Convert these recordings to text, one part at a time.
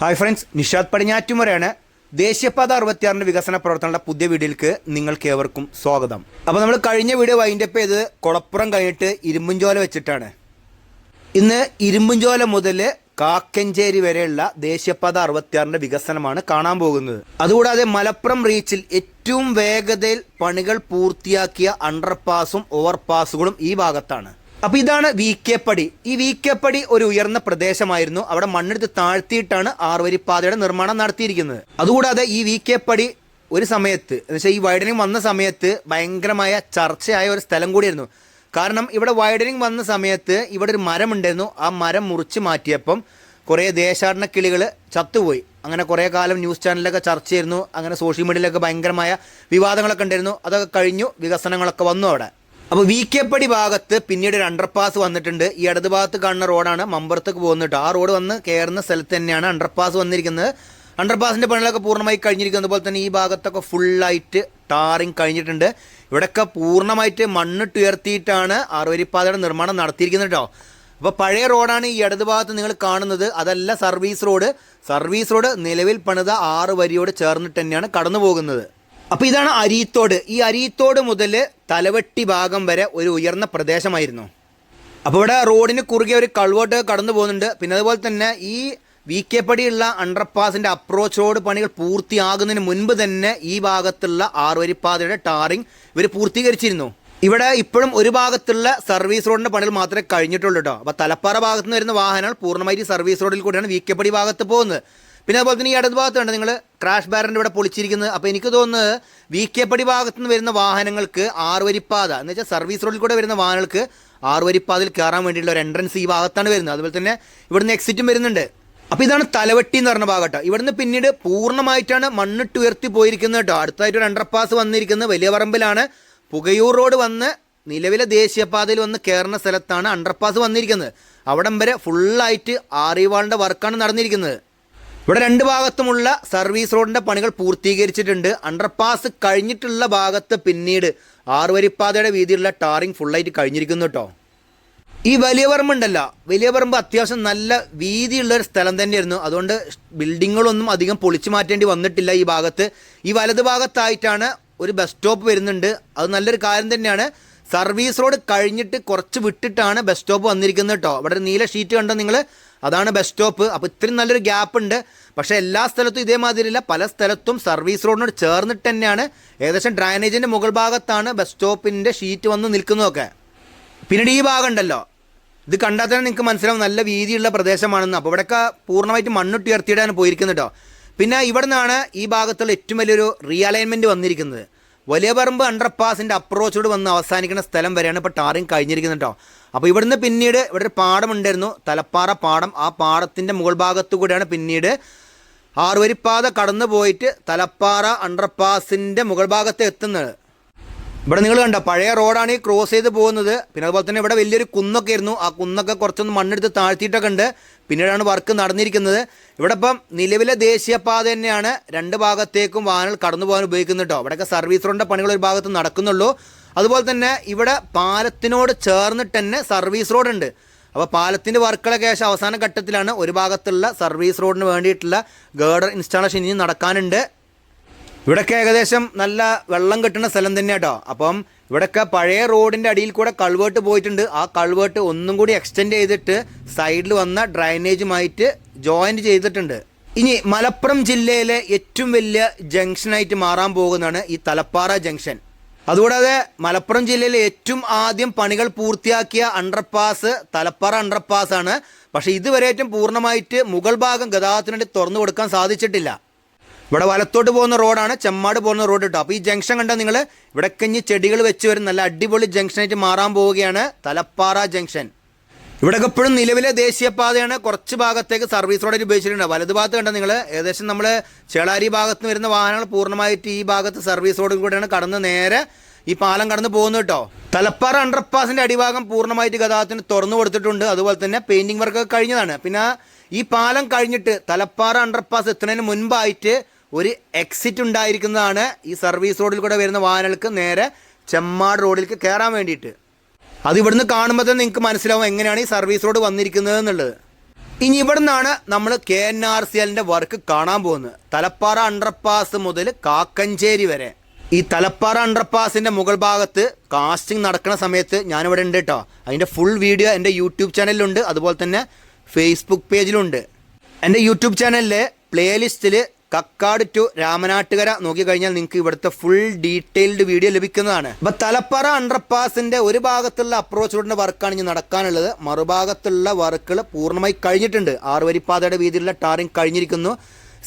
Hi friends Nishad പടിഞ്ഞാറ്റുമുറയാണ് ദേശീയപാത അറുപത്തിയാറിന്റെ വികസന പ്രവർത്തനങ്ങളുടെ പുതിയ വീഡിയോയിലേക്ക് നിങ്ങൾക്ക് ഏവർക്കും സ്വാഗതം. അപ്പോൾ നമ്മൾ കഴിഞ്ഞ വീഡിയോ വൈൻഡപ്പ് ചെയ്ത് കുളപ്പുറം കഴിഞ്ഞിട്ട് ഇരുമ്പുംചോല വെച്ചിട്ടാണ്. ഇന്ന് ഇരുമ്പുംചോല മുതൽ കാക്കഞ്ചേരി വരെയുള്ള ദേശീയപാത അറുപത്തിയാറിന്റെ വികസനമാണ് കാണാൻ പോകുന്നത്. അതുകൂടാതെ മലപ്പുറം റീച്ചിൽ ഏറ്റവും വേഗതയിൽ പണികൾ പൂർത്തിയാക്കിയ അണ്ടർപാസും ഓവർപാസുകളും ഈ ഭാഗത്താണ്. അപ്പൊ ഇതാണ് വി കെ പടി ഈ വി കെ പടി ഒരു ഉയർന്ന പ്രദേശമായിരുന്നു. അവിടെ മണ്ണെടുത്ത് താഴ്ത്തിയിട്ടാണ് ആറുവരിപ്പാതയുടെ നിർമ്മാണം നടത്തിയിരിക്കുന്നത്. അതുകൂടാതെ ഈ വി കെ പടി ഒരു സമയത്ത് എന്ന് വെച്ചാൽ ഈ വൈഡനിങ് വന്ന സമയത്ത് ഭയങ്കരമായ ചർച്ചയായ ഒരു സ്ഥലം കൂടിയായിരുന്നു. കാരണം ഇവിടെ വൈഡനിങ് വന്ന സമയത്ത് ഇവിടെ ഒരു മരം ഉണ്ടായിരുന്നു ആ മരം മുറിച്ച് മാറ്റിയപ്പം കുറേ ദേശാടന കിളികൾ ചത്തുപോയി. അങ്ങനെ കുറേ കാലം ന്യൂസ് ചാനലിലൊക്കെ ചർച്ച ചെയ്യുന്നു അങ്ങനെ സോഷ്യൽ മീഡിയയിലൊക്കെ ഭയങ്കരമായ വിവാദങ്ങളൊക്കെ ഉണ്ടായിരുന്നു. അതൊക്കെ കഴിഞ്ഞു വികസനങ്ങളൊക്കെ വന്നു അവിടെ. അപ്പോൾ വി കെ പടി ഭാഗത്ത് പിന്നീട് ഒരു അണ്ടർപാസ് വന്നിട്ടുണ്ട്. ഈ ഇടത് ഭാഗത്ത് കാണുന്ന റോഡാണ്. മമ്പറത്തേക്ക് പോകുന്നിട്ട് ആ റോഡ് വന്ന് കയറുന്ന സ്ഥലത്ത് തന്നെയാണ് അണ്ടർപാസ് വന്നിരിക്കുന്നത്. അണ്ടർപാസിന്റെ പണികളൊക്കെ പൂർണമായി കഴിഞ്ഞിരിക്കുന്നത് അതുപോലെ തന്നെ ഈ ഭാഗത്തൊക്കെ ഫുള്ളായിട്ട് ടാറിങ് കഴിഞ്ഞിട്ടുണ്ട്. ഇവിടെയൊക്കെ പൂർണമായിട്ട് മണ്ണിട്ട് ഉയർത്തിയിട്ടാണ് ആറുവരിപ്പാതയുടെ നിർമ്മാണം നടത്തിയിരിക്കുന്നത് കേട്ടോ. അപ്പോൾ പഴയ റോഡാണ് ഈ ഇടത് ഭാഗത്ത് നിങ്ങൾ കാണുന്നത്. അതല്ല സർവീസ് റോഡ്. സർവീസ് റോഡ് നിലവിൽ പണിത ആറ് വരിയോട് ചേർന്നിട്ട് തന്നെയാണ് കടന്നു പോകുന്നത് അപ്പോൾ ഇതാണ് അരീത്തോട്. ഈ അരീത്തോട് മുതൽ തലവെട്ടി ഭാഗം വരെ ഒരു ഉയർന്ന പ്രദേശമായിരുന്നു. അപ്പോൾ ഇവിടെ റോഡിന് കുറുകെ ഒരു കൾവോട്ട് കടന്നു പോകുന്നുണ്ട്. പിന്നെ അതുപോലെ തന്നെ ഈ വി കെ പടിയുള്ള അണ്ടർപാസിന്റെ അപ്രോച്ച് റോഡ് പണികൾ പൂർത്തിയാകുന്നതിന് മുൻപ് തന്നെ ഈ ഭാഗത്തുള്ള ആറുവരിപ്പാതയുടെ ടാറിംഗ് ഇവർ പൂർത്തീകരിച്ചിരുന്നു. ഇവിടെ ഇപ്പോഴും ഒരു ഭാഗത്തുള്ള സർവീസ് റോഡിന്റെ പണികൾ മാത്രമേ കഴിഞ്ഞിട്ടുള്ളൂ കേട്ടോ അപ്പോൾ തലപ്പാറ ഭാഗത്ത് നിന്ന് വരുന്ന വാഹനങ്ങൾ പൂർണമായിട്ട് സർവീസ് റോഡിൽ കൂടിയാണ് വി കെ പടി ഭാഗത്ത് പോകുന്നത്. പിന്നെ അതുപോലെ തന്നെ ഈ ഇടത് ഭാഗത്തുണ്ട് നിങ്ങൾ ക്രാഷ് ബാരന്റെ ഇവിടെ പൊളിച്ചിരിക്കുന്നത് അപ്പോൾ എനിക്ക് തോന്നുന്നത് വി കെ പടി ഭാഗത്തു നിന്ന് വരുന്ന വാഹനങ്ങൾക്ക് ആറ് ആറുവരിപ്പാത എന്ന് വെച്ചാൽ സർവീസ് റോഡിൽ കൂടെ വരുന്ന വാഹനങ്ങൾക്ക് ആറ് ആറുവരിപ്പാതയിൽ കയറാൻ വേണ്ടിയിട്ടുള്ള ഒരു എൻട്രൻസ് ഈ ഭാഗത്താണ് വരുന്നത്. അതുപോലെ തന്നെ ഇവിടുന്ന് എക്സിറ്റും വരുന്നുണ്ട്. അപ്പോൾ ഇതാണ് തലവെട്ടി എന്ന് പറഞ്ഞ ഭാഗം കേട്ടോ. ഇവിടുന്ന് പിന്നീട് പൂർണമായിട്ടാണ് മണ്ണിട്ട് ഉയർത്തി പോയിരിക്കുന്നത് കേട്ടോ. അടുത്തായിട്ട് ഒരു അണ്ടർപാസ് വന്നിരിക്കുന്നത് വലിയ പറമ്പിലാണ് പുകയൂർ റോഡ് വന്ന് നിലവിലെ ദേശീയപാതയിൽ വന്ന് കയറുന്ന സ്ഥലത്താണ് അണ്ടർപാസ് വന്നിരിക്കുന്നത്. അവിടം വരെ ഫുള്ളായിട്ട് ആറിവാളിന്റെ വർക്കാണ് നടന്നിരിക്കുന്നത്. ഇവിടെ രണ്ട് ഭാഗത്തുമുള്ള സർവീസ് റോഡിന്റെ പണികൾ പൂർത്തീകരിച്ചിട്ടുണ്ട്. അണ്ടർപാസ് കഴിഞ്ഞിട്ടുള്ള ഭാഗത്ത് പിന്നീട് ആറുവരിപ്പാതയുടെ വീതിയിലുള്ള ടാറിങ് ഫുള്ളായിട്ട് കഴിഞ്ഞിരിക്കുന്നു കേട്ടോ ഈ വലിയ പറമ്പുണ്ടല്ലോ വലിയ പറമ്പ് അത്യാവശ്യം നല്ല വീതിയുള്ള ഒരു സ്ഥലം തന്നെയായിരുന്നു. അതുകൊണ്ട് ബിൽഡിങ്ങുകളൊന്നും അധികം പൊളിച്ചു മാറ്റേണ്ടി വന്നിട്ടില്ല ഈ ഭാഗത്ത്. ഈ വലത് ഭാഗത്തായിട്ടാണ് ഒരു ബസ് സ്റ്റോപ്പ് വരുന്നുണ്ട്. അത് നല്ലൊരു കാര്യം തന്നെയാണ്. സർവീസ് റോഡ് കഴിഞ്ഞിട്ട് കുറച്ച് വിട്ടിട്ടാണ് ബസ് സ്റ്റോപ്പ് വന്നിരിക്കുന്നത് കേട്ടോ അവിടെ നീല ഷീറ്റ് കണ്ടോ നിങ്ങൾ? അതാണ് ബസ് സ്റ്റോപ്പ് അപ്പോൾ ഇത്രയും നല്ലൊരു ഗ്യാപ്പ് ഉണ്ട്. പക്ഷേ എല്ലാ സ്ഥലത്തും ഇതേമാതിരിയില്ല. പല സ്ഥലത്തും സർവീസ് റോഡിനോട് ചേർന്നിട്ട് തന്നെയാണ് ഏകദേശം ഡ്രൈനേജിന്റെ മുകൾ ഭാഗത്താണ് ബസ് സ്റ്റോപ്പിന്റെ ഷീറ്റ് വന്ന് നിൽക്കുന്നതൊക്കെ. പിന്നീട് ഈ ഭാഗം ഉണ്ടല്ലോ. ഇത് കണ്ടാൽ തന്നെ നിങ്ങൾക്ക് മനസ്സിലാവും നല്ല വീതിയുള്ള പ്രദേശമാണെന്ന്. അപ്പോൾ ഇവിടെയൊക്കെ പൂർണമായിട്ട് മണ്ണിട്ട് ഉയർത്തിയിടാൻ പോയിരിക്കുന്നത് കേട്ടോ പിന്നെ ഇവിടെ നിന്നാണ് ഈ ഭാഗത്തുള്ള ഏറ്റവും വലിയൊരു റീഅലൈൻമെന്റ് വന്നിരിക്കുന്നത്. വലിയ പറമ്പ് അണ്ടർപാസിന്റെ അപ്രോച്ചോട് വന്ന് അവസാനിക്കുന്ന സ്ഥലം വരെയാണ് ഇപ്പോൾ ടാറിങ് കഴിഞ്ഞിരിക്കുന്നത് കേട്ടോ അപ്പോൾ ഇവിടുന്ന് പിന്നീട് ഇവിടെ ഒരു പാടമുണ്ടായിരുന്നു തലപ്പാറ പാടം. ആ പാടത്തിന്റെ മുകൾ ഭാഗത്തു കൂടെയാണ് പിന്നീട് ആറുവരിപ്പാത കടന്നു പോയിട്ട് തലപ്പാറ അണ്ടർപാസിന്റെ മുകൾ ഭാഗത്ത് എത്തുന്നത്. ഇവിടെ നിങ്ങൾ കണ്ട പഴയ റോഡാണ് ഈ ക്രോസ് ചെയ്ത് പോകുന്നത്. പിന്നെ അതുപോലെ തന്നെ ഇവിടെ വലിയൊരു കുന്നൊക്കെ ആയിരുന്നു. ആ കുന്നൊക്കെ കുറച്ചൊന്ന് മണ്ണെടുത്ത് താഴ്ത്തിയിട്ടൊക്കെ ഉണ്ട്. പിന്നീടാണ് വർക്ക് നടന്നിരിക്കുന്നത്. ഇവിടെ ഇപ്പം നിലവിലെ ദേശീയപാത തന്നെയാണ്. രണ്ട് ഭാഗത്തേക്കും വാഹനങ്ങൾ കടന്നു പോകാൻ ഉപയോഗിക്കുന്നത് കേട്ടോ. ഇവിടെയൊക്കെ സർവീസ് റോഡിന്റെ പണികൾ ഒരു ഭാഗത്ത് നടക്കുന്നുള്ളൂ. അതുപോലെ തന്നെ ഇവിടെ പാലത്തിനോട് ചേർന്നിട്ട് തന്നെ സർവീസ് റോഡുണ്ട് അപ്പോൾ പാലത്തിന്റെ വർക്കുകളൊക്കെ ഏകദേശം അവസാന ഘട്ടത്തിലാണ്. ഒരു ഭാഗത്തുള്ള സർവീസ് റോഡിന് വേണ്ടിയിട്ടുള്ള ഗേഡർ ഇൻസ്റ്റാളേഷൻ ഇനി നടക്കാനുണ്ട്. ഇവിടൊക്കെ ഏകദേശം നല്ല വെള്ളം കിട്ടുന്ന സ്ഥലം തന്നെ കേട്ടോ. അപ്പം ഇവിടൊക്കെ പഴയ റോഡിന്റെ അടിയിൽ കൂടെ കൾവേർട്ട് പോയിട്ടുണ്ട്. ആ കൾവേർട്ട് ഒന്നും കൂടി എക്സ്റ്റെൻഡ് ചെയ്തിട്ട് സൈഡിൽ വന്ന ഡ്രൈനേജുമായിട്ട് ജോയിന്റ് ചെയ്തിട്ടുണ്ട്. ഇനി മലപ്പുറം ജില്ലയിലെ ഏറ്റവും വലിയ ജംഗ്ഷനായിട്ട് മാറാൻ പോകുന്നതാണ് ഈ തലപ്പാറ ജംഗ്ഷൻ അതുകൂടാതെ മലപ്പുറം ജില്ലയിലെ ഏറ്റവും ആദ്യം പണികൾ പൂർത്തിയാക്കിയ അണ്ടർപാസ് തലപ്പാറ അണ്ടർപാസ് ആണ്. പക്ഷേ ഏറ്റവും പൂർണമായിട്ട് മുഗൾ ഭാഗം ഗതാഗതത്തിനുവേണ്ടി തുറന്നു കൊടുക്കാൻ സാധിച്ചിട്ടില്ല. ഇവിടെ വലത്തോട്ട് പോകുന്ന റോഡാണ് ചെമ്മാട് പോകുന്ന റോഡ് കേട്ടോ. അപ്പോൾ ഈ ജംഗ്ഷൻ കണ്ടോ നിങ്ങൾ ഇവിടെ കഞ്ഞി ചെടികൾ വെച്ച് വരും. നല്ല അടിപൊളി ജംഗ്ഷനായിട്ട് മാറാൻ പോവുകയാണ് തലപ്പാറ ജംഗ്ഷൻ. ഇവിടെ എപ്പോഴും നിലവിലെ ദേശീയപാതയാണ്. കുറച്ച് ഭാഗത്തേക്ക് സർവീസ് റോഡിൽ ഉപയോഗിച്ചിട്ടുണ്ട്. വലത് ഭാഗത്ത് കണ്ട നിങ്ങൾ ഏകദേശം നമ്മൾ ചേളാരി ഭാഗത്ത് നിന്ന് വരുന്ന വാഹനങ്ങൾ പൂർണമായിട്ട് ഈ ഭാഗത്ത് സർവീസ് റോഡിൽ കൂടെയാണ് കടന്ന് നേരെ ഈ പാലം കടന്ന് പോകുന്നത് കേട്ടോ. തലപ്പാറ അണ്ടർപാസിന്റെ അടിഭാഗം പൂർണമായിട്ട് ഗതാഗതത്തിന് തുറന്നു കൊടുത്തിട്ടുണ്ട്. അതുപോലെ തന്നെ പെയിന്റിംഗ് വർക്ക് കഴിഞ്ഞതാണ്. പിന്നെ ഈ പാലം കഴിഞ്ഞിട്ട് തലപ്പാറ അണ്ടർപാസ് എത്തുന്നതിന് മുൻപായിട്ട് ഒരു എക്സിറ്റ് ഉണ്ടായിരിക്കുന്നതാണ് ഈ സർവീസ് റോഡിൽ കൂടെ വരുന്ന വാഹനങ്ങൾക്ക് നേരെ ചെമ്മാട് റോഡിലേക്ക് കയറാൻ വേണ്ടിയിട്ട്. അത് ഇവിടുന്ന് കാണുമ്പോൾ തന്നെ നിങ്ങൾക്ക് മനസ്സിലാവും എങ്ങനെയാണ് ഈ സർവീസ് റോഡ് വന്നിരിക്കുന്നത് എന്നുള്ളത്. ഇനി ഇവിടെ നിന്നാണ് നമ്മൾ കെ എൻ ആർ സി എല്ലിന്റെ വർക്ക് കാണാൻ പോകുന്നത്. തലപ്പാറ അണ്ടർപാസ് മുതൽ കാക്കഞ്ചേരി വരെ. ഈ തലപ്പാറ അണ്ടർപാസിന്റെ മുകൾ ഭാഗത്ത് കാസ്റ്റിംഗ് നടക്കുന്ന സമയത്ത് ഞാനിവിടെ ഉണ്ട് കേട്ടോ അതിന്റെ ഫുൾ വീഡിയോ എന്റെ യൂട്യൂബ് ചാനലിലുണ്ട്. അതുപോലെ തന്നെ ഫേസ്ബുക്ക് പേജിലുണ്ട് എന്റെ യൂട്യൂബ് ചാനലിലെ പ്ലേലിസ്റ്റിൽ കക്കാട് ടു രാമനാട്ടുകര നോക്കിക്കഴിഞ്ഞാൽ നിങ്ങൾക്ക് ഇവിടുത്തെ ഫുൾ ഡീറ്റെയിൽഡ് വീഡിയോ ലഭിക്കുന്നതാണ്. അപ്പൊ തലപ്പാറ അണ്ടർപാസിന്റെ ഒരു ഭാഗത്തുള്ള അപ്രോച്ച് റോഡിന്റെ വർക്കാണ് ഇനി നടക്കാനുള്ളത്. മറുഭാഗത്തുള്ള വർക്കുകൾ പൂർണമായി കഴിഞ്ഞിട്ടുണ്ട്. ആറുവരിപ്പാതയുടെ വീതിയിലുള്ള ടാറിങ് കഴിഞ്ഞിരിക്കുന്നു.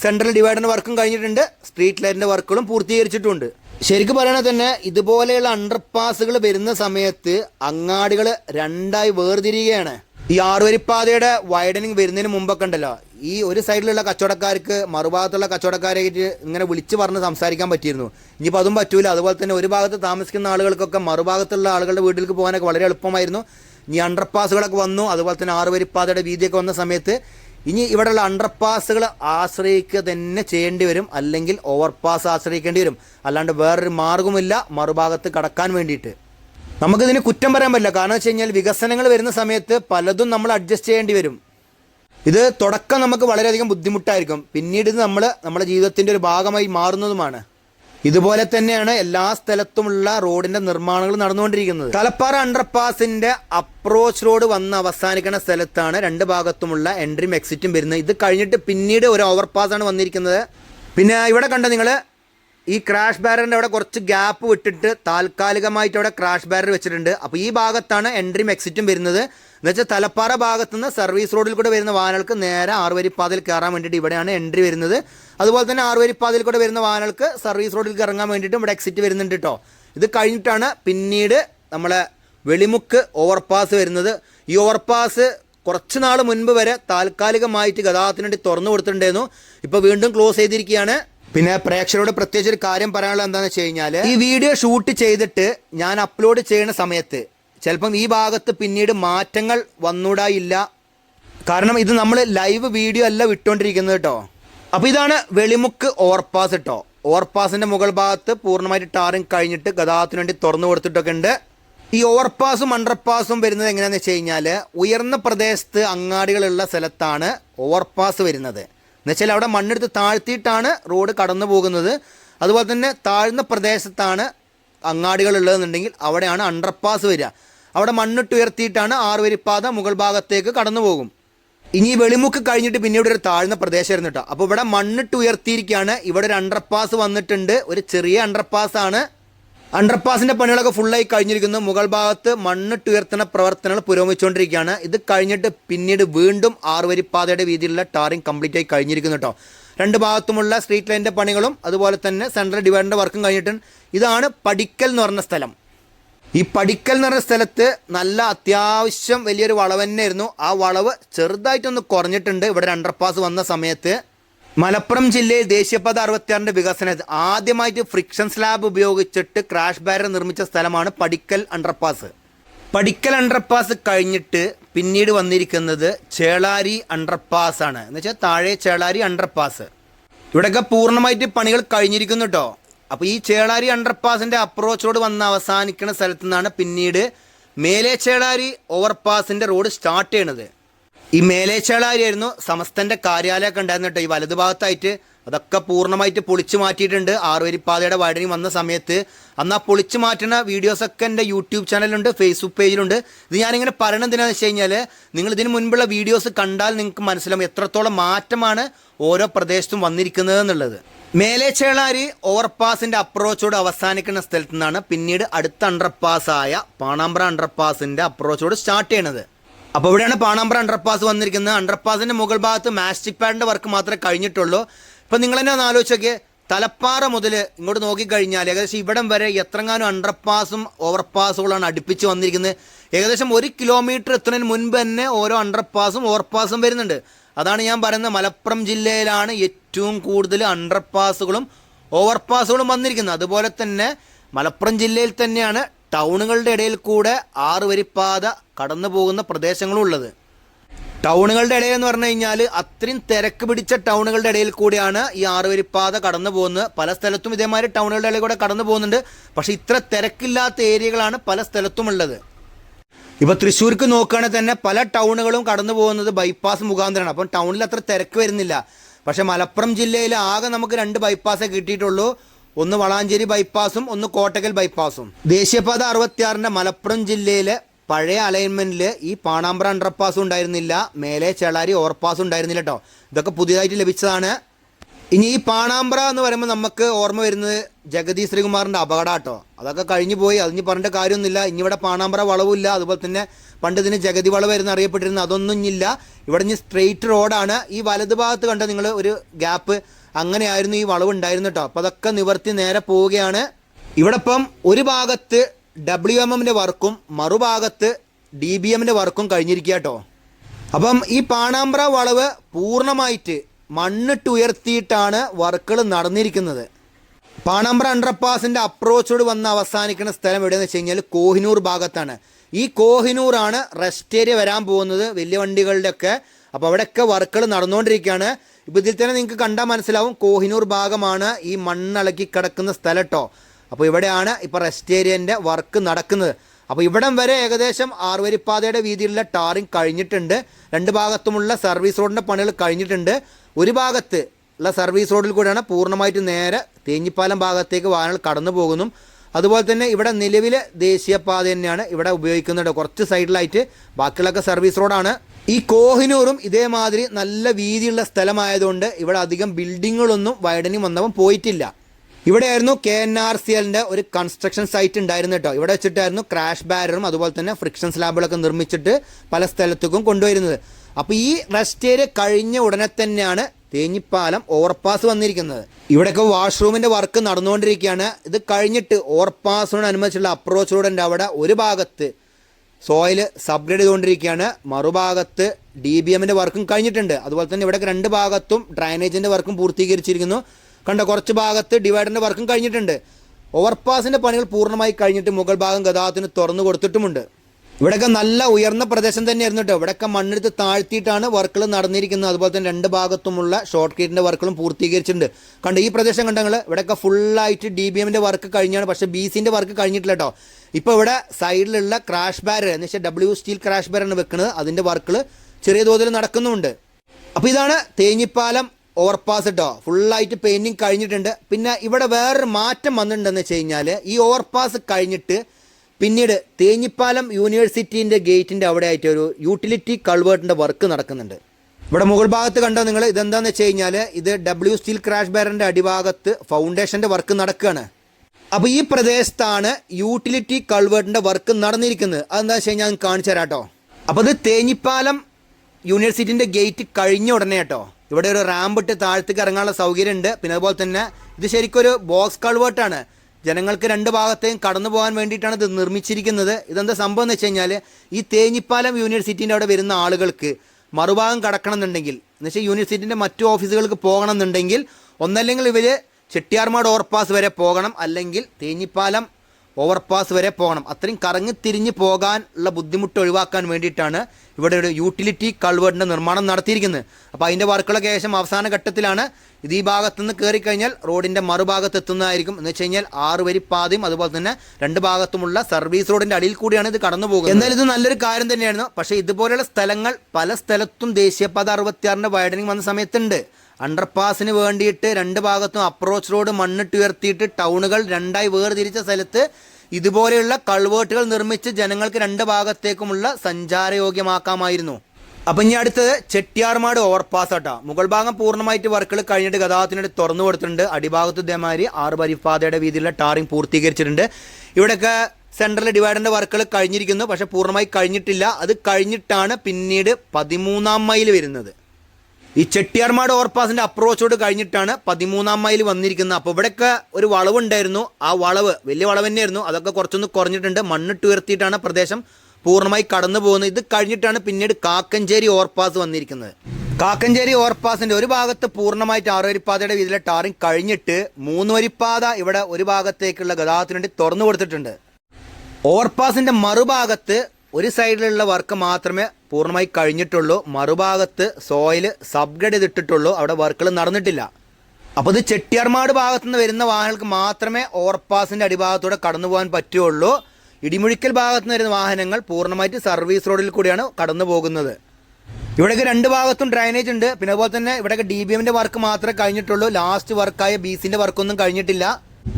സെൻട്രൽ ഡിവൈഡറിന്റെ വർക്കും കഴിഞ്ഞിട്ടുണ്ട്. സ്ട്രീറ്റ് ലൈറ്റിന്റെ വർക്കുകളും പൂർത്തീകരിച്ചിട്ടുണ്ട്. ശരിക്കും പറയണത് തന്നെ ഇതുപോലെയുള്ള അണ്ടർപാസുകൾ വരുന്ന സമയത്ത് അങ്ങാടികൾ രണ്ടായി വേർതിരിയുകയാണ്. ഈ ആറുവരിപ്പാതയുടെ വൈഡനിങ് വരുന്നതിന് മുമ്പൊക്കെ ഉണ്ടല്ലോ. ഈ ഒരു സൈഡിലുള്ള കച്ചവടക്കാർക്ക് മറുഭാഗത്തുള്ള കച്ചവടക്കാരായിട്ട് ഇങ്ങനെ വിളിച്ച് പറഞ്ഞ് സംസാരിക്കാൻ പറ്റിയിരുന്നു. ഇനിയിപ്പോൾ അതും പറ്റൂല. അതുപോലെ തന്നെ ഒരു ഭാഗത്ത് താമസിക്കുന്ന ആളുകൾക്കൊക്കെ മറുഭാഗത്തുള്ള ആളുകളുടെ വീട്ടിലേക്ക് പോകാനൊക്കെ വളരെ എളുപ്പമായിരുന്നു. ഇനി അണ്ടർപാസുകളൊക്കെ വന്നു. അതുപോലെ തന്നെ ആറുവരിപ്പാതയുടെ വീതിയൊക്കെ വന്ന സമയത്ത് ഇനി ഇവിടെയുള്ള അണ്ടർപാസുകൾ ആശ്രയിക്കുക തന്നെ ചെയ്യേണ്ടി വരും. അല്ലെങ്കിൽ ഓവർപാസ് ആശ്രയിക്കേണ്ടി വരും. അല്ലാണ്ട് വേറൊരു മാർഗമില്ല മറുഭാഗത്ത് കടക്കാൻ വേണ്ടിയിട്ട്. നമുക്കിതിന് കുറ്റം പറയാൻ പറ്റില്ല. കാരണം വെച്ച് കഴിഞ്ഞാൽ വികസനങ്ങൾ വരുന്ന സമയത്ത് പലതും നമ്മൾ അഡ്ജസ്റ്റ് ചെയ്യേണ്ടി വരും. ഇത് തുടക്കം നമുക്ക് വളരെയധികം ബുദ്ധിമുട്ടായിരിക്കും. പിന്നീട് ഇത് നമ്മൾ നമ്മുടെ ജീവിതത്തിന്റെ ഒരു ഭാഗമായി മാറുന്നതുമാണ്. ഇതുപോലെ തന്നെയാണ് എല്ലാ സ്ഥലത്തുമുള്ള റോഡിന്റെ നിർമ്മാണങ്ങൾ നടന്നുകൊണ്ടിരിക്കുന്നത്. തലപ്പാറ അണ്ടർപാസിന്റെ അപ്രോച്ച് റോഡ് വന്ന് അവസാനിക്കുന്ന സ്ഥലത്താണ് രണ്ട് ഭാഗത്തുമുള്ള എൻട്രിയും എക്സിറ്റും വരുന്നത്. ഇത് കഴിഞ്ഞിട്ട് പിന്നീട് ഒരു ഓവർപാസ് ആണ് വന്നിരിക്കുന്നത്. പിന്നെ ഇവിടെ കണ്ട നിങ്ങൾ ഈ ക്രാഷ് ബാരറിന്റെ അവിടെ കുറച്ച് ഗ്യാപ്പ് വിട്ടിട്ട് താൽക്കാലികമായിട്ട് അവിടെ ക്രാഷ് ബാരർ വെച്ചിട്ടുണ്ട്. അപ്പോൾ ഈ ഭാഗത്താണ് എൻട്രിയും എക്സിറ്റും വരുന്നത്. എന്ന് വെച്ചാൽ തലപ്പാറ ഭാഗത്തു നിന്ന് സർവീസ് റോഡിൽ കൂടെ വരുന്ന വാഹനങ്ങൾക്ക് നേരെ ആറുവരിപ്പാതയിൽ കയറാൻ വേണ്ടിയിട്ട് ഇവിടെയാണ് എൻട്രി വരുന്നത്. അതുപോലെ തന്നെ ആറുവരിപ്പാതയിൽ കൂടെ വരുന്ന വാഹനങ്ങൾക്ക് സർവീസ് റോഡിൽ ഇറങ്ങാൻ വേണ്ടിയിട്ടും ഇവിടെ എക്സിറ്റ് വരുന്നുണ്ട് കേട്ടോ ഇത് കഴിഞ്ഞിട്ടാണ് പിന്നീട് നമ്മളെ വെളിമുക്ക് ഓവർപാസ് വരുന്നത്. ഈ ഓവർപാസ് കുറച്ച് നാൾ മുൻപ് വരെ താൽക്കാലികമായിട്ട് ഗതാഗതത്തിന് വേണ്ടി തുറന്നു കൊടുത്തിട്ടുണ്ടായിരുന്നു. ഇപ്പോൾ വീണ്ടും ക്ലോസ് ചെയ്തിരിക്കുകയാണ്. പിന്നെ പ്രേക്ഷകരോട് പ്രത്യേകിച്ച് ഒരു കാര്യം പറയാനുള്ളത് എന്താണെന്ന് വെച്ച് കഴിഞ്ഞാൽ ഈ വീഡിയോ ഷൂട്ട് ചെയ്തിട്ട് ഞാൻ അപ്ലോഡ് ചെയ്യുന്ന സമയത്ത് ചിലപ്പം ഈ ഭാഗത്ത് പിന്നീട് മാറ്റങ്ങൾ വന്നൂടായില്ല. കാരണം ഇത് നമ്മൾ ലൈവ് വീഡിയോ അല്ല വിട്ടുകൊണ്ടിരിക്കുന്നത് കേട്ടോ അപ്പോൾ ഇതാണ് വെളിമുക്ക് ഓവർപാസ് കേട്ടോ ഓവർപാസിന്റെ മുകൾ ഭാഗത്ത് പൂർണമായിട്ട് ടാറിങ് കഴിഞ്ഞിട്ട് ഗതാഗതത്തിന് വേണ്ടി തുറന്നു കൊടുത്തിട്ടൊക്കെ ഉണ്ട്. ഈ ഓവർപാസും അണ്ടർപാസും വരുന്നത് എങ്ങനെയാണെന്ന് വെച്ച് കഴിഞ്ഞാൽ ഉയർന്ന പ്രദേശത്ത് അങ്ങാടികളുള്ള സ്ഥലത്താണ് ഓവർപാസ് വരുന്നത്. എന്നുവെച്ചാൽ അവിടെ മണ്ണെടുത്ത് താഴ്ത്തിയിട്ടാണ് റോഡ് കടന്നു പോകുന്നത്. അതുപോലെ തന്നെ താഴ്ന്ന പ്രദേശത്താണ് അങ്ങാടികളുള്ളതെന്നുണ്ടെങ്കിൽ അവിടെയാണ് അണ്ടർപാസ് വരിക. അവിടെ മണ്ണിട്ട് ഉയർത്തിയിട്ടാണ് ആറുവരിപ്പാത മുകൾ ഭാഗത്തേക്ക് കടന്നു പോകും. ഇനി വെളിമുക്ക് കഴിഞ്ഞിട്ട് പിന്നീട് ഒരു താഴ്ന്ന പ്രദേശമായിരുന്നു കേട്ടോ. അപ്പോൾ ഇവിടെ മണ്ണിട്ട് ഉയർത്തിയിരിക്കുകയാണ് ഇവിടെ ഒരു അണ്ടർപാസ് വന്നിട്ടുണ്ട്. ഒരു ചെറിയ അണ്ടർപാസ് ആണ്. അണ്ടർപാസിന്റെ പണികളൊക്കെ ഫുള്ളായി കഴിഞ്ഞിരിക്കുന്നു. മുകൾ ഭാഗത്ത് മണ്ണിട്ട് ഉയർത്തുന്ന പ്രവർത്തനങ്ങൾ പുരോഗമിച്ചുകൊണ്ടിരിക്കുകയാണ്. ഇത് കഴിഞ്ഞിട്ട് പിന്നീട് വീണ്ടും ആറുവരിപ്പാതയുടെ വീതിയിലുള്ള ടാറിംഗ് കംപ്ലീറ്റ് ആയി കഴിഞ്ഞിരിക്കുന്നു കേട്ടോ രണ്ട് ഭാഗത്തുമുള്ള സ്ട്രീറ്റ് ലൈനിന്റെ പണികളും അതുപോലെ തന്നെ സെൻട്രൽ ഡിവൈഡറിന്റെ വർക്കും കഴിഞ്ഞിട്ടുണ്ട്. ഇതാണ് പടിക്കൽ എന്ന് പറഞ്ഞ സ്ഥലം. ഈ പടിക്കൽ എന്ന് പറഞ്ഞ സ്ഥലത്ത് നല്ല അത്യാവശ്യം വലിയൊരു വളവ് തന്നെയായിരുന്നു. ആ വളവ് ചെറുതായിട്ടൊന്ന് കുറഞ്ഞിട്ടുണ്ട്. ഇവിടെ അണ്ടർപാസ് വന്ന സമയത്ത് മലപ്പുറം ജില്ലയിൽ ദേശീയപാത അറുപത്തിയാറിന്റെ വികസന ആദ്യമായിട്ട് ഫ്രിക്ഷൻ സ്ലാബ് ഉപയോഗിച്ചിട്ട് ക്രാഷ് ബാരർ നിർമ്മിച്ച സ്ഥലമാണ് പടിക്കൽ അണ്ടർപാസ്. പടിക്കൽ അണ്ടർപാസ് കഴിഞ്ഞിട്ട് പിന്നീട് വന്നിരിക്കുന്നത് ചേളാരി അണ്ടർപാസ് ആണ് എന്ന് വെച്ചാൽ താഴെ ചേളാരി അണ്ടർപാസ്. ഇവിടെയൊക്കെ പൂർണമായിട്ട് പണികൾ കഴിഞ്ഞിരിക്കുന്നു കേട്ടോ അപ്പോൾ ഈ ചേളാരി അണ്ടർപാസിന്റെ അപ്രോച്ചോട് വന്ന് അവസാനിക്കുന്ന സ്ഥലത്തു നിന്നാണ് പിന്നീട് മേലെ ചേളാരി ഓവർപാസിന്റെ റോഡ് സ്റ്റാർട്ട് ചെയ്യണത്. ഈ മേലേച്ചാളായിരുന്നു സമസ്തന്റെ കാര്യാലയമൊക്കെ ഉണ്ടായിരുന്നു ഈ വലതുഭാഗത്തായിട്ട് അതൊക്കെ പൂർണമായിട്ട് പൊളിച്ചു മാറ്റിയിട്ടുണ്ട്. ആറുവരിപ്പാതയുടെ വൈഡനിങ് വന്ന സമയത്ത്. അന്ന് ആ പൊളിച്ചു മാറ്റുന്ന വീഡിയോസൊക്കെ എന്റെ യൂട്യൂബ് ചാനലുണ്ട് ഫേസ്ബുക്ക് പേജിലുണ്ട് ഇത് ഞാനിങ്ങനെ പറയണത് എന്തിനാണെന്ന് വെച്ച് കഴിഞ്ഞാൽ നിങ്ങൾ ഇതിന് മുൻപുള്ള വീഡിയോസ് കണ്ടാൽ നിങ്ങൾക്ക് മനസ്സിലാവും എത്രത്തോളം മാറ്റമാണ് ഓരോ പ്രദേശത്തും വന്നിരിക്കുന്നത് എന്നുള്ളത്. മേലേച്ചേളാരി ഓവർപാസിന്റെ അപ്രോച്ചോട് അവസാനിക്കുന്ന സ്ഥലത്തു നിന്നാണ് പിന്നീട് അടുത്ത അണ്ടർപാസ് പാണാമ്പ്ര അണ്ടർപാസിന്റെ അപ്രോച്ചോട് സ്റ്റാർട്ട് ചെയ്യണത്. അപ്പോൾ ഇവിടെയാണ് പാണാമ്പ്ര അണ്ടർപാസ് വന്നിരിക്കുന്നത്. അണ്ടർപാസിന്റെ മുകൾ ഭാഗത്ത് മാസ്റ്റിക് പാഡിന്റെ വർക്ക് മാത്രമേ കഴിഞ്ഞിട്ടുള്ളൂ. ഇപ്പൊ നിങ്ങൾ തന്നെ ഒന്ന് ആലോചിച്ചൊക്കെ തലപ്പാറ മുതൽ ഇങ്ങോട്ട് നോക്കിക്കഴിഞ്ഞാൽ ഏകദേശം ഇവിടം വരെ എത്രങ്ങാനും അണ്ടർപാസും ഓവർപാസുകളാണ് അടുപ്പിച്ച് വന്നിരിക്കുന്നത്. ഏകദേശം ഒരു കിലോമീറ്റർ എത്തുന്നതിന് മുൻപ് തന്നെ ഓരോ അണ്ടർപാസും ഓവർപാസും വരുന്നുണ്ട്. അതാണ് ഞാൻ പറയുന്നത് മലപ്പുറം ജില്ലയിലാണ് ഏറ്റവും കൂടുതൽ അണ്ടർപാസുകളും ഓവർപാസുകളും വന്നിരിക്കുന്നത്. അതുപോലെ തന്നെ മലപ്പുറം ജില്ലയിൽ തന്നെയാണ് ടൗണുകളുടെ ഇടയിൽ കൂടെ ആറ് വരിപ്പാത കടന്നു പോകുന്ന പ്രദേശങ്ങളും ഉള്ളത്. ടൗണുകളുടെ ഇടയിൽ എന്ന് പറഞ്ഞു കഴിഞ്ഞാൽ അത്രയും തിരക്ക് പിടിച്ച ടൗണുകളുടെ ഇടയിൽ കൂടിയാണ് ഈ ആറുവരിപ്പാത കടന്നു പോകുന്നത്. പല സ്ഥലത്തും ഇതേമാതിരി ടൗണുകളുടെ ഇടയിൽ കൂടെ കടന്നു പോകുന്നുണ്ട്. പക്ഷേ ഇത്ര തിരക്കില്ലാത്ത ഏരിയകളാണ് പല സ്ഥലത്തും ഉള്ളത് ഇപ്പൊ തൃശ്ശൂർക്ക് നോക്കുകയാണെങ്കിൽ തന്നെ പല ടൗണുകളും കടന്നു പോകുന്നത് ബൈപ്പാസ് മുഖാന്തരമാണ്. അപ്പം ടൗണിൽ അത്ര തിരക്ക് വരുന്നില്ല. പക്ഷേ മലപ്പുറം ജില്ലയിൽ ആകെ നമുക്ക് രണ്ട് ബൈപ്പാസേ കിട്ടിയിട്ടുള്ളൂ. ഒന്ന് വളാഞ്ചേരി ബൈപ്പാസും ഒന്ന് കോട്ടക്കൽ ബൈപ്പാസും. ദേശീയപാത അറുപത്തിയാറിന്റെ മലപ്പുറം ജില്ലയിലെ പഴയ അലൈൻമെന്റിൽ ഈ പാണാമ്പ്ര അണ്ടർപാസും ഉണ്ടായിരുന്നില്ല. മേലെ ചെളാരി ഓവർപാസും ഉണ്ടായിരുന്നില്ല കേട്ടോ ഇതൊക്കെ പുതിയതായിട്ട് ലഭിച്ചതാണ്. ഇനി ഈ പാണാമ്പ്ര എന്ന് പറയുമ്പോൾ നമുക്ക് ഓർമ്മ വരുന്നത് ജഗതി ശ്രീകുമാറിന്റെ അപകടം കേട്ടോ അതൊക്കെ കഴിഞ്ഞു പോയി. അതിന് പറഞ്ഞിട്ട് കാര്യമൊന്നുമില്ല. ഇനി ഇവിടെ പാണാമ്പ്ര വളവില്ല അതുപോലെ തന്നെ പണ്ട് ഇതിന് ജഗതി വളവായിരുന്നു അറിയപ്പെട്ടിരുന്നത്. അതൊന്നും ഇല്ല. ഇവിടെ ഇനി സ്ട്രെയിറ്റ് റോഡാണ് ഈ വലതുഭാഗത്ത് കണ്ട നിങ്ങൾ ഒരു ഗ്യാപ്പ് അങ്ങനെയായിരുന്നു ഈ വളവ് ഉണ്ടായിരുന്നു കേട്ടോ അപ്പോൾ അതൊക്കെ നിവർത്തി നേരെ പോവുകയാണ്. ഇവിടെ ഇപ്പം ഒരു ഭാഗത്ത് ഡബ്ല്യു എം എമ്മിന്റെ വർക്കും മറുഭാഗത്ത് ഡി ബി എമ്മിന്റെ വർക്കും കഴിഞ്ഞിരിക്കുക കേട്ടോ അപ്പം ഈ പാണാമ്പ്ര വളവ് പൂർണമായിട്ട് മണ്ണിട്ട് ഉയർത്തിയിട്ടാണ് വർക്കുകൾ നടന്നിരിക്കുന്നത്. പാണാമ്പ്ര അണ്ടർപാസിന്റെ അപ്രോച്ചോട് വന്ന് അവസാനിക്കുന്ന സ്ഥലം എവിടെയെന്ന് വെച്ച് കഴിഞ്ഞാൽ കോഹിനൂർ ഭാഗത്താണ്. ഈ കോഹിനൂറാണ് റെസ്റ്റ് ഏരിയ വരാൻ പോകുന്നത്. വലിയ വണ്ടികളുടെ ഒക്കെ അപ്പോൾ അവിടെയൊക്കെ വർക്കുകൾ നടന്നുകൊണ്ടിരിക്കുകയാണ്. ഇപ്പോൾ ഇതിൽ തന്നെ നിങ്ങൾക്ക് കണ്ടാൽ മനസ്സിലാവും കോഹിനൂർ ഭാഗമാണ് ഈ മണ്ണിളക്കി കിടക്കുന്ന സ്ഥലം കേട്ടോ അപ്പോൾ ഇവിടെയാണ് ഇപ്പോൾ റെസ്റ്റ് ഏരിയന്റെ വർക്ക് നടക്കുന്നത്. അപ്പോൾ ഇവിടം വരെ ഏകദേശം ആറുവരിപ്പാതയുടെ വീതിയിലുള്ള ടാറിങ് കഴിഞ്ഞിട്ടുണ്ട്. രണ്ട് ഭാഗത്തുമുള്ള സർവീസ് റോഡിന്റെ പണികൾ കഴിഞ്ഞിട്ടുണ്ട്. ഒരു ഭാഗത്ത് ഉള്ള സർവീസ് റോഡിൽ കൂടെയാണ് പൂർണമായിട്ട് നേരെ തേഞ്ഞിപ്പാലം ഭാഗത്തേക്ക് വാഹനങ്ങൾ കടന്നു പോകുന്നു അതുപോലെ തന്നെ ഇവിടെ നിലവിലെ ദേശീയപാത തന്നെയാണ് ഇവിടെ ഉപയോഗിക്കുന്നുണ്ട്. കുറച്ച് സൈഡിലായിട്ട് ബാക്കിയുള്ളൊക്കെ സർവീസ് റോഡാണ് ഈ കോഹിനൂറും ഇതേമാതിരി നല്ല വീതിയുള്ള സ്ഥലമായതുകൊണ്ട് ഇവിടെ അധികം ബിൽഡിങ്ങുകളൊന്നും വൈഡനി വന്നപ്പം പോയിട്ടില്ല. ഇവിടെയായിരുന്നു കെ എൻ ആർ സി എല്ലിന്റെ ഒരു കൺസ്ട്രക്ഷൻ സൈറ്റ് ഉണ്ടായിരുന്നു കേട്ടോ. ഇവിടെ വെച്ചിട്ടായിരുന്നു ക്രാഷ് ബാരറും അതുപോലെ തന്നെ ഫ്രിക്ഷൻ സ്ലാബുകളൊക്കെ നിർമ്മിച്ചിട്ട് പല സ്ഥലത്തേക്കും കൊണ്ടുവരുന്നത്. അപ്പോൾ ഈ റെസ്റ്റ് ഏരിയ കഴിഞ്ഞ ഉടനെ തന്നെയാണ് തേഞ്ഞിപ്പാലം ഓവർപാസ് വന്നിരിക്കുന്നത്. ഇവിടെയൊക്കെ വാഷ്റൂമിന്റെ വർക്ക് നടന്നുകൊണ്ടിരിക്കുകയാണ്. ഇത് കഴിഞ്ഞിട്ട് ഓവർപാസിനോടനുബന്ധിച്ചുള്ള അപ്രോച്ച് റോഡിന്റെ അവിടെ ഒരു ഭാഗത്ത് സോയിൽ സബ്ഗ്രേഡ് ചെയ്തുകൊണ്ടിരിക്കുകയാണ്. മറുഭാഗത്ത് ഡി ബി എമ്മിന്റെ വർക്കും കഴിഞ്ഞിട്ടുണ്ട്. അതുപോലെ തന്നെ ഇവിടെ രണ്ട് ഭാഗത്തും ഡ്രൈനേജിന്റെ വർക്കും പൂർത്തീകരിച്ചിരിക്കുന്നു. കണ്ട കുറച്ച് ഭാഗത്ത് ഡിവൈഡറിന്റെ വർക്കും കഴിഞ്ഞിട്ടുണ്ട്. ഓവർപാസിന്റെ പണികൾ പൂർണമായി കഴിഞ്ഞിട്ട് മുകൾ ഭാഗം ഗതാഗതത്തിന് തുറന്നു കൊടുത്തിട്ടുമുണ്ട്. ഇവിടെയൊക്കെ നല്ല ഉയർന്ന പ്രദേശം തന്നെയായിരുന്നു കേട്ടോ. ഇവിടെയൊക്കെ മണ്ണെടുത്ത് താഴ്ത്തിയിട്ടാണ് വർക്കുകൾ നടന്നിരിക്കുന്നത്. അതുപോലെ തന്നെ രണ്ട് ഭാഗത്തുമുള്ള ഷോർട്ട് കീറ്റിന്റെ വർക്കുകളും പൂർത്തീകരിച്ചിട്ടുണ്ട്. കണ്ട് ഈ പ്രദേശം കണ്ടങ്ങൾ ഇവിടെയൊക്കെ ഫുള്ളായിട്ട് ഡി ബി എമ്മിന്റെ വർക്ക് കഴിഞ്ഞാണ്. പക്ഷെ ബി സിന്റെ വർക്ക് കഴിഞ്ഞിട്ടില്ല കേട്ടോ. ഇപ്പോൾ ഇവിടെ സൈഡിലുള്ള ക്രാഷ് ബാരർ എന്ന് വെച്ചാൽ ഡബ്ല്യു സ്റ്റീൽ ക്രാഷ് ബാരാണ് വെക്കുന്നത് അതിന്റെ വർക്കുകൾ ചെറിയ തോതിൽ നടക്കുന്നുമുണ്ട്. അപ്പോൾ ഇതാണ് തേഞ്ഞിപ്പാലം ഓവർപാസ് കേട്ടോ ഫുള്ളായിട്ട് പെയിന്റിങ് കഴിഞ്ഞിട്ടുണ്ട്. പിന്നെ ഇവിടെ വേറൊരു മാറ്റം വന്നിട്ടുണ്ടെന്ന് വെച്ച് കഴിഞ്ഞാൽ ഈ ഓവർപാസ് കഴിഞ്ഞിട്ട് പിന്നീട് തേഞ്ഞിപ്പാലം യൂണിവേഴ്സിറ്റീന്റെ ഗേറ്റിന്റെ അവിടെ ആയിട്ട് ഒരു യൂട്ടിലിറ്റി കൾവേർട്ടിന്റെ വർക്ക് നടക്കുന്നുണ്ട്. ഇവിടെ മുകൾ ഭാഗത്ത് കണ്ടോ നിങ്ങൾ ഇതെന്താന്ന് വെച്ച് കഴിഞ്ഞാൽ ഇത് ഡബ്ല്യു സ്റ്റീൽ ക്രാഷ് ബാരന്റെ അടിഭാഗത്ത് ഫൗണ്ടേഷന്റെ വർക്ക് നടക്കുകയാണ്. അപ്പോൾ ഈ പ്രദേശത്താണ് യൂട്ടിലിറ്റി കൾവേർട്ടിന്റെ വർക്ക് നടന്നിരിക്കുന്നത്. അതെന്താ വെച്ച് കഴിഞ്ഞാൽ കാണിച്ചു തരാം കേട്ടോ. അപ്പോൾ ഇത് തേഞ്ഞിപ്പാലം യൂണിവേഴ്സിറ്റിന്റെ ഗേറ്റ് കഴിഞ്ഞ ഉടനെ കേട്ടോ. ഇവിടെ ഒരു റാമ്പിട്ട് താഴത്തേക്ക് ഇറങ്ങാനുള്ള സൗകര്യമുണ്ട്. പിന്നെ അതുപോലെ തന്നെ ഇത് ശരിക്കും ഒരു ബോക്സ് കൾവേർട്ടാണ്. ജനങ്ങൾക്ക് രണ്ട് ഭാഗത്തെയും കടന്നു പോകാൻ വേണ്ടിയിട്ടാണ് ഇത് നിർമ്മിച്ചിരിക്കുന്നത്. ഇതെന്താ സംഭവം എന്ന് വെച്ച് കഴിഞ്ഞാൽ ഈ തേഞ്ഞിപ്പാലം യൂണിവേഴ്സിറ്റീന്റെ അവിടെ വരുന്ന ആളുകൾക്ക് മറുഭാഗം കടക്കണം എന്നുണ്ടെങ്കിൽ എന്ന് വെച്ചാൽ യൂണിവേഴ്സിറ്റിന്റെ മറ്റു ഓഫീസുകൾക്ക് പോകണം എന്നുണ്ടെങ്കിൽ ഒന്നല്ലെങ്കിൽ ഇവർ ചെട്ടിയാർമാട് ഓവർപാസ് വരെ പോകണം അല്ലെങ്കിൽ തേഞ്ഞിപ്പാലം ഓവർപാസ് വരെ പോകണം. അത്രയും കറങ്ങി തിരിഞ്ഞ് ഉള്ള ബുദ്ധിമുട്ട് ഒഴിവാക്കാൻ വേണ്ടിയിട്ടാണ് ഇവിടെ ഒരു യൂട്ടിലിറ്റി കൾവേർട്ടിന്റെ നിർമ്മാണം നടത്തിയിരിക്കുന്നത് അപ്പോൾ അതിന്റെ വർക്കുകളൊക്കെ ഏകദേശം അവസാന ഘട്ടത്തിലാണ്. ഇത് ഈ ഭാഗത്തുനിന്ന് കയറി കഴിഞ്ഞാൽ റോഡിന്റെ മറുഭാഗത്ത് എത്തുന്നതായിരിക്കും. എന്ന് വെച്ച് കഴിഞ്ഞാൽ ആറ് വരി പാതയും അതുപോലെ തന്നെ രണ്ട് ഭാഗത്തുമുള്ള സർവീസ് റോഡിന്റെ അടിയിൽ കൂടിയാണ് ഇത് കടന്നു പോകുന്നത് എന്നാൽ ഇത് നല്ലൊരു കാര്യം തന്നെയായിരുന്നു. പക്ഷേ ഇതുപോലെയുള്ള സ്ഥലങ്ങൾ പല സ്ഥലത്തും ദേശീയപാത അറുപത്തിയാറിന്റെ വൈഡനിങ് വന്ന സമയത്തുണ്ട്. അണ്ടർപാസിന് വേണ്ടിയിട്ട് രണ്ട് ഭാഗത്തും അപ്രോച്ച് റോഡ് മണ്ണിട്ട് ഉയർത്തിയിട്ട് ടൗണുകൾ രണ്ടായി വേർതിരിച്ച സ്ഥലത്ത് ഇതുപോലെയുള്ള കൾവേർട്ടുകൾ നിർമ്മിച്ച് ജനങ്ങൾക്ക് രണ്ട് ഭാഗത്തേക്കുമുള്ള സഞ്ചാരയോഗ്യമാക്കാമായിരുന്നു. അപ്പം ഇനി അടുത്തത് ചെട്ടിയാർമാട് ഓവർപാസ് ആട്ടോ മുകൾ ഭാഗം പൂർണമായിട്ട് വർക്കുകൾ കഴിഞ്ഞിട്ട് ഗതാഗതത്തിനായിട്ട് തുറന്നു കൊടുത്തിട്ടുണ്ട്. അടിഭാഗത്ത് ഇതേമാതിരി ആറ് വരിപ്പാതയുടെ വീതിയിലുള്ള ടാറിങ് പൂർത്തീകരിച്ചിട്ടുണ്ട്. ഇവിടെയൊക്കെ സെൻട്രൽ ഡിവൈഡറിന്റെ വർക്കുകൾ കഴിഞ്ഞിരിക്കുന്നു. പക്ഷേ പൂർണമായി കഴിഞ്ഞിട്ടില്ല. അത് കഴിഞ്ഞിട്ടാണ് പിന്നീട് പതിമൂന്നാം മൈൽ വരുന്നത്. ഈ ചെട്ടിയാർമാട് ഓവർപാസിന്റെ അപ്രോച്ചോട് കഴിഞ്ഞിട്ടാണ് പതിമൂന്നാം മൈൽ വന്നിരിക്കുന്നത്. അപ്പോൾ ഇവിടെയൊക്കെ ഒരു വളവുണ്ടായിരുന്നു ആ വളവ് വലിയ വളവ് തന്നെയായിരുന്നു. അതൊക്കെ കുറച്ചൊന്ന് കുറഞ്ഞിട്ടുണ്ട്. മണ്ണിട്ട് ഉയർത്തിയിട്ടാണ് പ്രദേശം പൂർണമായി കടന്നു പോകുന്നത്. ഇത് കഴിഞ്ഞിട്ടാണ് പിന്നീട് കാക്കഞ്ചേരി ഓവർപാസ് വന്നിരിക്കുന്നത്. കാക്കഞ്ചേരി ഓവർപാസിന്റെ ഒരു ഭാഗത്ത് പൂർണമായിട്ട് ആറ് വരിപ്പാതയുടെ വീതിയിലെ ടാറിങ് കഴിഞ്ഞിട്ട് മൂന്ന് വരിപ്പാത ഇവിടെ ഒരു ഭാഗത്തേക്കുള്ള ഗതാഗതത്തിന് വേണ്ടി തുറന്നു കൊടുത്തിട്ടുണ്ട്. ഓവർപാസിന്റെ മറുഭാഗത്ത് ഒരു സൈഡിലുള്ള വർക്ക് മാത്രമേ പൂർണമായി കഴിഞ്ഞിട്ടുള്ളൂ. മറുഭാഗത്ത് സോയിൽ സബ്ഗ്രേഡ് ചെയ്തിട്ടുള്ളൂ അവിടെ വർക്കുകൾ നടന്നിട്ടില്ല. അപ്പോൾ ഇത് ചെട്ടിയാർമാട് ഭാഗത്തു നിന്ന് വരുന്ന വാഹനങ്ങൾക്ക് മാത്രമേ ഓവർപാസിന്റെ അടിഭാഗത്തൂടെ കടന്നു പോകാൻ പറ്റുള്ളൂ. ഇടിമുഴിക്കൽ ഭാഗത്തു നിന്ന് വരുന്ന വാഹനങ്ങൾ പൂർണമായിട്ട് സർവീസ് റോഡിൽ കൂടിയാണ് കടന്നു പോകുന്നത്. ഇവിടെയൊക്കെ രണ്ട് ഭാഗത്തും ഡ്രൈനേജ് ഉണ്ട്. പിന്നെ അതുപോലെ തന്നെ ഇവിടേക്ക് ഡി ബി എമ്മിന്റെ വർക്ക് മാത്രമേ കഴിഞ്ഞിട്ടുള്ളൂ. ലാസ്റ്റ് വർക്കായ ബി സിന്റെ വർക്കൊന്നും കഴിഞ്ഞിട്ടില്ല.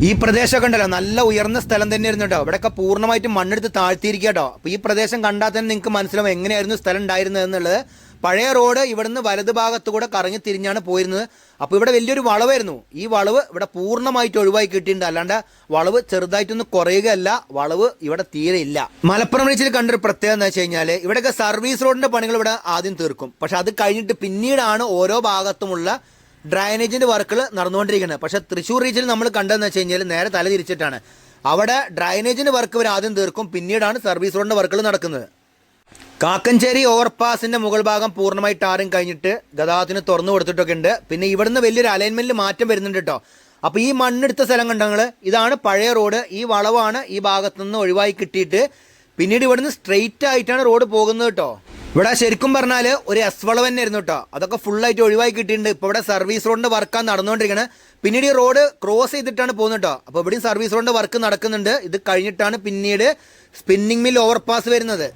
ഈ പ്രദേശം ഉണ്ടല്ലോ നല്ല ഉയർന്ന സ്ഥലം തന്നെയായിരുന്നു കേട്ടോ. ഇവിടെയൊക്കെ പൂർണമായിട്ടും മണ്ണെടുത്ത് താഴ്ത്തിയിരിക്കുക കേട്ടോ. അപ്പോൾ ഈ പ്രദേശം കണ്ടാൽ തന്നെ നിങ്ങൾക്ക് മനസ്സിലാവും എങ്ങനെയായിരുന്നു സ്ഥലം ഉണ്ടായിരുന്നത് എന്നുള്ളത്. പഴയ റോഡ് ഇവിടുന്ന് വലത് ഭാഗത്ത് കൂടെ കറങ്ങി തിരിഞ്ഞാണ് പോയിരുന്നത്. അപ്പോൾ ഇവിടെ വലിയൊരു വളവായിരുന്നു. ഈ വളവ് ഇവിടെ പൂർണമായിട്ട് ഒഴിവായി കിട്ടിയിട്ടുണ്ട്. അല്ലാണ്ട് വളവ് ചെറുതായിട്ടൊന്നും കുറയുകയല്ല. വളവ് ഇവിടെ തീരെ ഇല്ല. മലപ്പുറം ബീച്ചിൽ കണ്ടൊരു പ്രത്യേകത എന്ന് വെച്ച് കഴിഞ്ഞാൽ ഇവിടെയൊക്കെ സർവീസ് റോഡിന്റെ പണികൾ ഇവിടെ ആദ്യം തീർക്കും. പക്ഷെ അത് കഴിഞ്ഞിട്ട് പിന്നീടാണ് ഓരോ ഭാഗത്തുമുള്ള ഡ്രൈനേജിന്റെ വർക്കുകൾ നടന്നുകൊണ്ടിരിക്കുന്നത്. പക്ഷെ തൃശ്ശൂർ റീജിയനിൽ നമ്മൾ കണ്ടതെന്ന് വെച്ച് കഴിഞ്ഞാൽ നേരെ തല തിരിച്ചിട്ടാണ്. അവിടെ ഡ്രൈനേജിന്റെ വർക്ക് ഇവർ ആദ്യം തീർക്കും. പിന്നീടാണ് സർവീസ് റോഡിന്റെ വർക്കുകൾ നടക്കുന്നത്. കാക്കഞ്ചേരി ഓവർപാസിന്റെ മുകൾ ഭാഗം പൂർണമായി ടാറിങ് കഴിഞ്ഞിട്ട് ഗതാഗതത്തിന് തുറന്നു കൊടുത്തിട്ടൊക്കെ ഉണ്ട്. പിന്നെ ഇവിടുന്ന് വലിയൊരു അലൈൻമെന്റിൽ മാറ്റം വരുന്നുണ്ട് കേട്ടോ. അപ്പോൾ ഈ മണ്ണെടുത്ത സ്ഥലം കണ്ടങ്ങൾ ഇതാണ് പഴയ റോഡ്. ഈ വളവാണ് ഈ ഭാഗത്തുനിന്ന് ഒഴിവായി കിട്ടിയിട്ട് പിന്നീട് ഇവിടുന്ന് സ്ട്രെയിറ്റ് ആയിട്ടാണ് റോഡ് പോകുന്നത് കേട്ടോ. ഇവിടെ ശരിക്കും പറഞ്ഞാൽ ഒരു എസ് വളവ് തന്നെ ആയിരുന്നു കേട്ടോ. അതൊക്കെ ഫുള്ളായിട്ട് ഒഴിവായി കിട്ടിയിട്ടുണ്ട്. ഇപ്പോൾ ഇവിടെ സർവീസ് റോഡിന്റെ വർക്കാണ് നടന്നുകൊണ്ടിരിക്കുന്നത് പിന്നീട് ഈ റോഡ് ക്രോസ് ചെയ്തിട്ടാണ് പോകുന്നത് കേട്ടോ. അപ്പോൾ ഇവിടെയും സർവീസ് റോഡിന്റെ വർക്ക് നടക്കുന്നുണ്ട്. ഇത് കഴിഞ്ഞിട്ടാണ് പിന്നീട് സ്പിന്നിങ് മിൽ ഓവർപാസ് വരുന്നത്.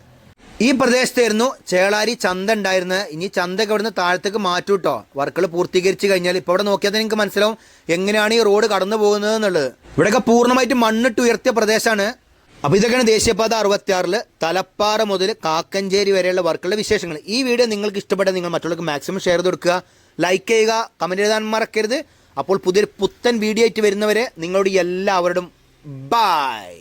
ഈ പ്രദേശത്തായിരുന്നു ചേളാരി ചന്ത ഉണ്ടായിരുന്നത്. ഇനി ചന്തയൊക്കെ ഇവിടുന്ന് താഴത്തേക്ക് മാറ്റും കേട്ടോ. വർക്കുകൾ പൂർത്തീകരിച്ച് കഴിഞ്ഞാൽ ഇപ്പോൾ ഇവിടെ നോക്കിയാൽ തന്നെ നിങ്ങൾക്ക് മനസ്സിലാവും എങ്ങനെയാണ് ഈ റോഡ് കടന്നു പോകുന്നത് എന്നുള്ളത്. ഇവിടെയൊക്കെ പൂർണമായിട്ട് മണ്ണിട്ട് ഉയർത്തിയ പ്രദേശമാണ്. അപ്പോൾ ഇതൊക്കെയാണ് ദേശീയപാത അറുപത്തിയാറിൽ തലപ്പാറ മുതൽ കാക്കഞ്ചേരി വരെയുള്ള വർക്കുകളുടെ വിശേഷങ്ങൾ. ഈ വീഡിയോ നിങ്ങൾക്ക് ഇഷ്ടപ്പെട്ട നിങ്ങൾ മറ്റുള്ളവർക്ക് മാക്സിമം ഷെയർ കൊടുക്കുക ലൈക്ക് ചെയ്യുക കമന്റ് എഴുതാൻ മറക്കരുത്. അപ്പോൾ പുതിയൊരു പുത്തൻ വീഡിയോ ആയിട്ട് വരുന്നവരെ നിങ്ങളോട് എല്ലാവരോടും ബായ്